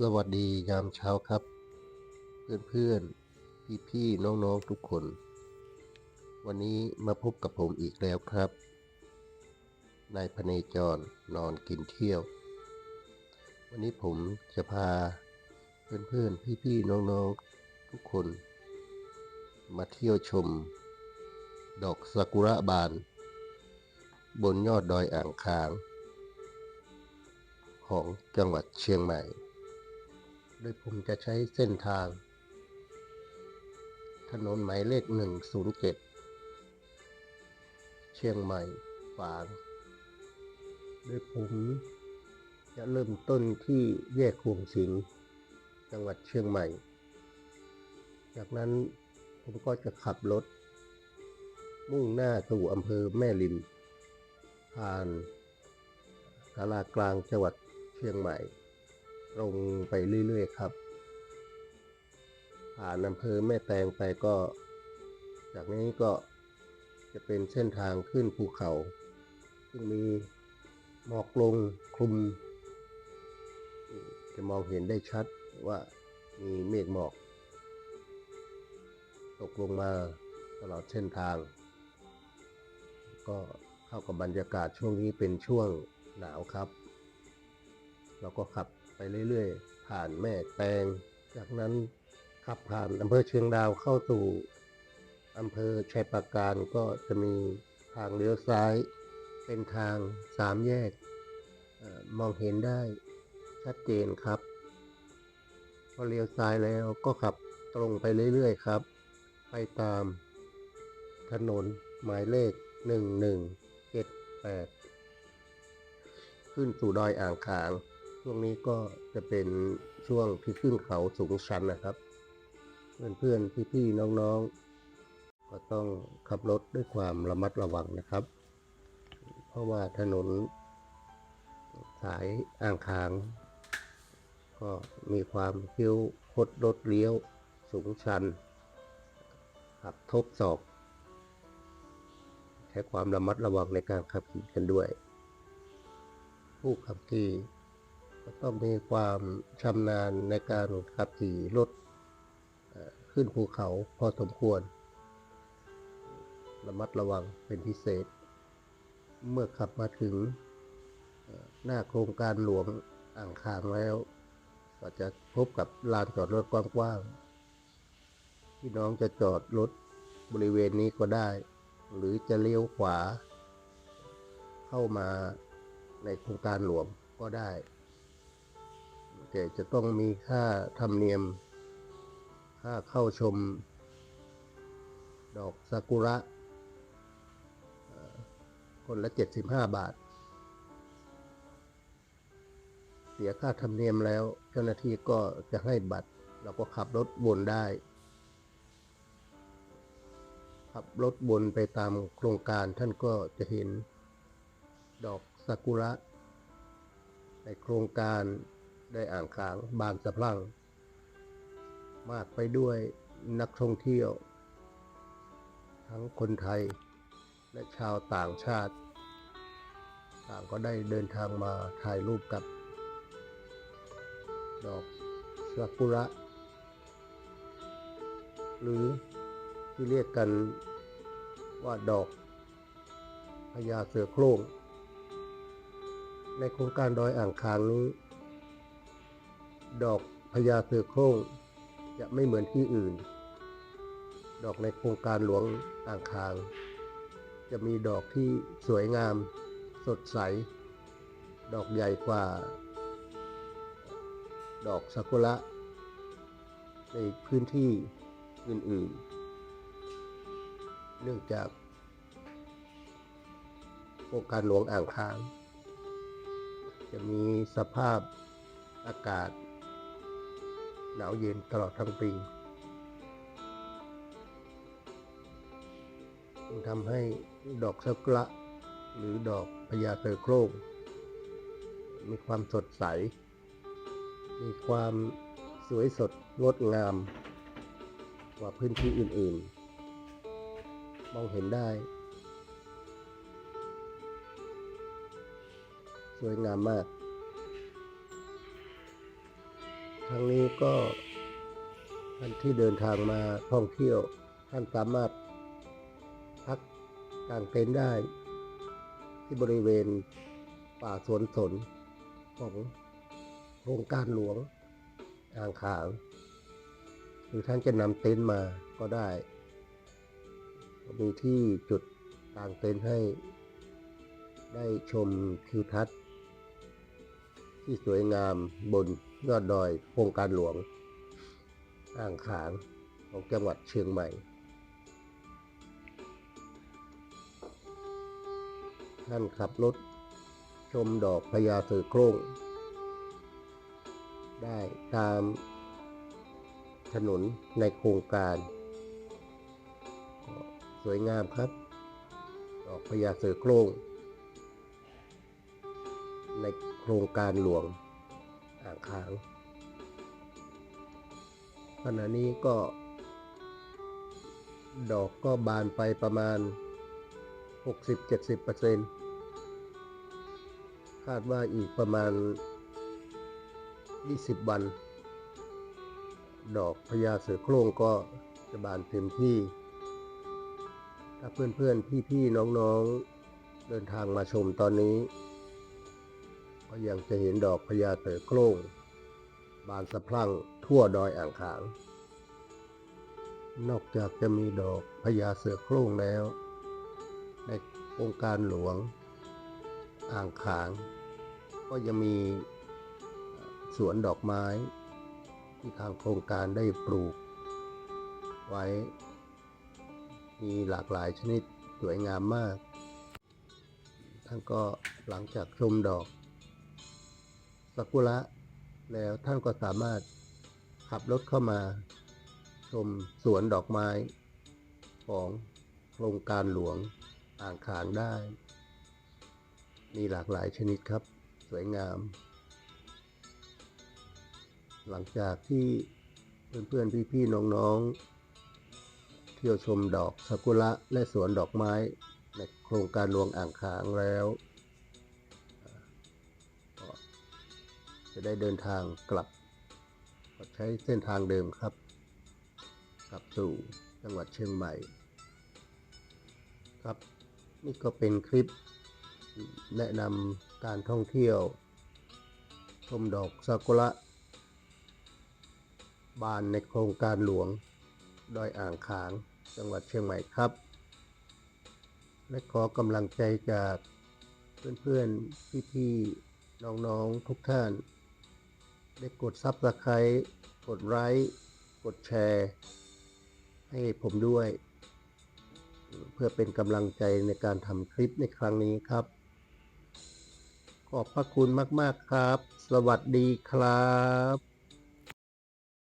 สวัสดียามเช้าครับ เพื่อนๆพี่ๆน้องๆทุกคน วันนี้มาพบกับผมอีกแล้วครับนายพเนจรนอนกินเที่ยว วันนี้ผมจะพาเพื่อนๆพี่ๆน้องๆทุกคน มาเที่ยวชม ดอกซากุระบาน บนยอดดอยอ่างคาง ของจังหวัดเชียงใหม่ โดยผมจะใช้เส้นทาง ถนนหมายเลข 107 เชียงใหม่ฝางโดยผมจะเริ่มต้นที่แยกขวงสิงจังหวัดเชียงใหม่ จากนั้นผมก็จะขับรถ มุ่งหน้าสู่อำเภอแม่ริมผ่านสารากลางจังหวัดเชียงใหม่ ตรงไปเรื่อยๆครับ ผ่านอำเภอแม่แตงไปก็ จากนี้ก็จะเป็นเส้นทางขึ้นภูเขา ซึ่งมีหมอกลงคลุม จะมองเห็นได้ชัดว่ามีเมฆหมอก ตกลงมาตลอดเส้นทาง ก็เข้ากับบรรยากาศช่วงนี้เป็นช่วงหนาวครับ เราก็ขับ ไปเรื่อยๆ ผ่านแม่แตง จากนั้นขับผ่านอำเภอเชียงดาวเข้าสู่อำเภอชัยปราการก็จะมีทางเลี้ยวซ้าย เป็นทางสามแยกออมองเห็นได้ชัดเจนครับ พอเลี้ยวซ้ายแล้วก็ขับตรงไปเรื่อยๆครับ ไปตาม ถนนหมายเลข 1178 ขึ้นสู่ดอยอ่างขาง ช่วงนี้ก็จะเป็นช่วงที่ขึ้นเขาสูงชันนะครับ เพื่อนๆพี่ๆน้องๆ ก็ต้องขับรถด้วยความระมัดระวังนะครับ เพราะว่าถนนสายอ่างขาง ก็มีความเขี้ยวคดรถเลี้ยวสูงชันขับทบศอกใช้ความระมัดระวังในการขับขี่กันด้วย ผู้ขับขี่ ก็ต้องมีความชำนาญในการขับขี่รถขึ้นภูเขาพอสมควร ระมัดระวังเป็นพิเศษ เมื่อขับมาถึงหน้าโครงการหลวงอ่างคางแล้ว ก็จะพบกับลานจอดรถกว้างๆพี่น้องจะจอดรถบริเวณนี้ก็ได้ หรือจะเลี้ยวขวา เข้ามาในโครงการหลวงก็ได้ แต่จะต้องมีค่าธรรมเนียม ค่าเข้าชม ดอกซากุระเอ่อคนละ 75 บาท เสียค่าธรรมเนียมแล้ว เจ้าหน้าที่ก็จะให้บัตร เราก็ขับรถวนได้ ขับรถวนไปตามโครงการท่านก็จะเห็นดอกซากุระในโครงการ ได้อ่างขางบานสะพรั่งมากไปด้วยนักท่องเที่ยว ทั้งคนไทยและชาวต่างชาติ ต่างก็ได้เดินทางมาถ่ายรูปกับ ดอกซากุระ หรือที่เรียกกันว่าดอกพญาเสือโคร่งในโครงการดอยอ่างคางนี้ ดอกพญาเสือโคร่งจะไม่เหมือนที่อื่น ดอกในโครงการหลวงอ่างคาง จะมีดอกที่สวยงาม สดใส ดอกใหญ่กว่า ดอกซากุระ ในพื้นที่อื่นๆ เนื่องจากโครงการหลวงอ่างคาง จะมีสภาพอากาศ หนาวเย็นตลอดทั้งปีทำให้ดอกซากุระหรือดอกพญาเสือโคร่งมีความสดใส มีความสวยสดงดงาม กว่าพื้นที่อื่นๆ มองเห็นได้ สวยงามมาก ทางนี้ก็ท่านที่เดินทางมาท่องเที่ยว ท่านสามารถพักกางเต็นท์ได้ ที่บริเวณป่าสวนสนของโครงการหลวงอ่างขางหรือท่านจะนำเต็นท์มาก็ได้ มีที่จุดกางเต็นท์ให้ได้ชมทิวทัศน์ ที่สวยงามบนยอดดอยโครงการหลวง อ่างขางของจังหวัดเชียงใหม่ ท่านขับรถชมดอกพญาเสือโคร่ง ได้ตามถนนในโครงการ สวยงามครับ ดอกพญาเสือโคร่ง ในโครงการหลวงอ่างขางขณะนี้ก็ ดอกก็บานไปประมาณ 60-70%คาดว่าอีกประมาณ 20 วัน ดอกพญาเสือโคร่งก็จะบานเต็มที่ ถ้าเพื่อนๆ พี่ๆ น้องๆ เดินทางมาชมตอนนี้ ก็ยังจะเห็นดอกพญาเสือโคร่งบานสะพรั่งทั่วดอยอ่างขาง นอกจากจะมีดอกพญาเสือโคร่งแล้ว ในโครงการหลวง อ่างขาง ก็ยังมีสวนดอกไม้ ที่ทางโครงการได้ปลูก ไว้ มีหลากหลายชนิดสวยงามมาก ท่านก็หลังจากชมดอก ซากุระแล้วท่านก็สามารถขับรถเข้ามา ชมสวนดอกไม้ของโครงการหลวงอ่างขางได้ มีหลากหลายชนิดครับ สวยงาม หลังจากที่เพื่อนๆ พี่ๆ น้องๆ เที่ยวชมดอกซากุระและสวนดอกไม้ในโครงการหลวงอ่างขางแล้ว ได้เดินทางกลับก็ใช้เส้นทางเดิมครับ กลับสู่จังหวัดเชียงใหม่ ครับนี่ก็เป็นคลิปแนะนำการท่องเที่ยว ชมดอกซากุระบานในโครงการหลวง ดอยอ่างขาง จังหวัดเชียงใหม่ครับ และขอกำลังใจจากเพื่อนๆ พี่ๆ น้องๆ ทุกท่าน ได้กดซับสไคร b ์กดไลค์กดแชร์ ให้ผมด้วย เพื่อเป็นกำลังใจในการทำคลิปในครั้งนี้ครับ ขอบพระคุณมาก ๆ ครับ สวัสดีครับ